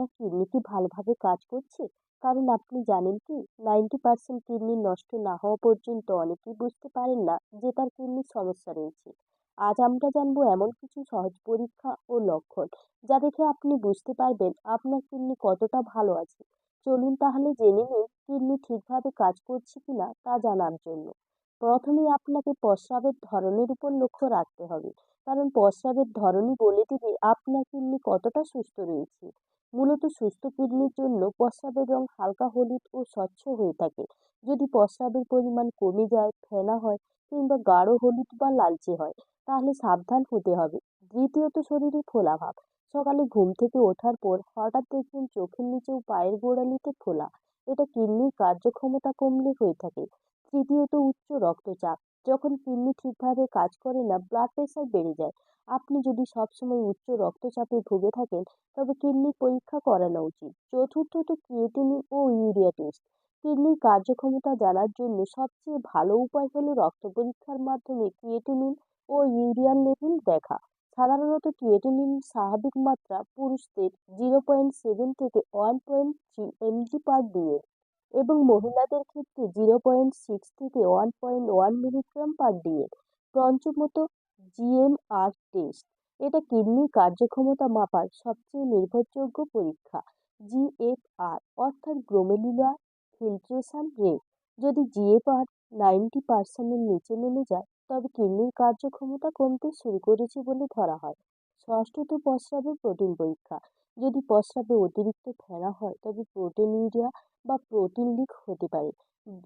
আপনার কিডনি কি ভালোভাবে কাজ করছে? কারণ আপনি জানেন কি, নাইনটি পার্সেন্ট কিডনি নষ্ট না হওয়া পর্যন্ত অনেকেই বুঝতে পারেন না যে তার কিডনির সমস্যা রয়েছে। আজ আমরা জানব এমন কিছু সহজ পরীক্ষা ও লক্ষণ যা দেখে আপনি বুঝতে পারবেন আপনার কিডনি কতটা ভালো আছে। চলুন তাহলে জেনে নিন কিডনি ঠিকভাবে কাজ করছে কিনা তা জানার জন্য। প্রথমেই আপনাকে প্রস্রাবের ধরনের উপর লক্ষ্য রাখতে হবে। কারণ প্রস্রাবের ধরনই বলে দেবে আপনার কিডনি কতটা সুস্থ রয়েছে। মূলত সুস্থ কিডনির জন্য প্রস্রাবের রং হালকা হলুদ ও স্বচ্ছ হয়ে থাকে। যদি প্রস্রাবের পরিমাণ কমে যায়, ফেনা হয় কিংবা গাঢ় হলুদ বা লালচে হয়, তাহলে সাবধান হতে হবে। দ্বিতীয়ত শরীরে ফোলা ভাব। সকালে ঘুম থেকে ওঠার পর হঠাৎ দেখবেন চোখের নিচে ও পায়ের গোড়ালিতে ফোলা। এটা কিডনির কার্যক্ষমতা কমলে হয়ে থাকে। তৃতীয়ত উচ্চ রক্তচাপ। যখন কিডনি ঠিকভাবে কাজ করে না ব্লাড প্রেশার বেড়ে যায়। আপনি যদি সবসময় উচ্চ রক্তচাপে ভুগে থাকেন, তবে কিডনি পরীক্ষা করানো উচিত। চতুর্থত ক্রিয়েটিনিন ও ইউরিয়া টেস্ট কিডনির কার্যক্ষমতা জানার জন্য সবচেয়ে ভালো উপায় হলো রক্ত পরীক্ষার মাধ্যমে ক্রিয়েটিনিন ও ইউরিয়ার লেভেল দেখা। সাধারণত ক্রিয়েটিনিন স্বাভাবিক মাত্রা পুরুষদের জিরো পয়েন্ট সেভেন থেকে one point three mg per DM এবং মহিলাদের ক্ষেত্রে জিরো পয়েন্ট সিক্স থেকে one point one milligram per DM পঞ্চমত GMR test. এটা কিডনির কার্যক্ষমতা মাপার সবচেয়ে নির্ভরযোগ্য পরীক্ষা, জিএফআর, অর্থাৎ গ্লোমেরুলার ফিল্ট্রেশন রেট যদি জিএফআর নাইনটি পার্সেন্টের নিচে নেমে যায়, তবে কিডনির কার্যক্ষমতা কমতে শুরু করেছে বলে ধরা হয়। ষষ্ঠত প্রস্রাবে প্রোটিন পরীক্ষা। যদি প্রস্রাবে অতিরিক্ত ফেনা হয়, তবে প্রোটিন ইউরিয়া বা প্রোটিন লিক হতে পারে,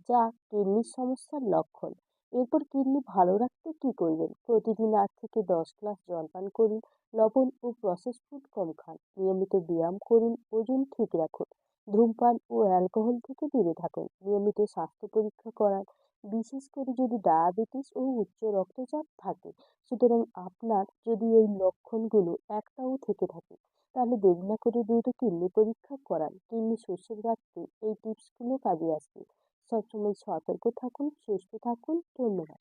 যা কিডনির সমস্যার লক্ষণ। এরপর কিডনি ভালো রাখতে কী করবেন? প্রতিদিন আট থেকে দশ গ্লাস জল পান করুন, লবণ ও প্রসেস ফুড কম খান। নিয়মিত ব্যায়াম করুন, ওজন ঠিক রাখুন। ধূমপান ও অ্যালকোহল থেকে দূরে থাকুন। নিয়মিত স্বাস্থ্য পরীক্ষা করান। বিশেষ করে যদি ডায়াবেটিস ও উচ্চ রক্তচাপ থাকে, সুতরাং আপনার যদি এই লক্ষণগুলো একটাও থেকে থাকে তাহলে দেরি না করে দ্রুত কিডনি পরীক্ষা করান কিডনি সুস্থ রাখতে এই টিপসগুলো কাজে আসবে। সবসময় সতর্ক থাকুন, সুস্থ থাকুন, ধন্যবাদ।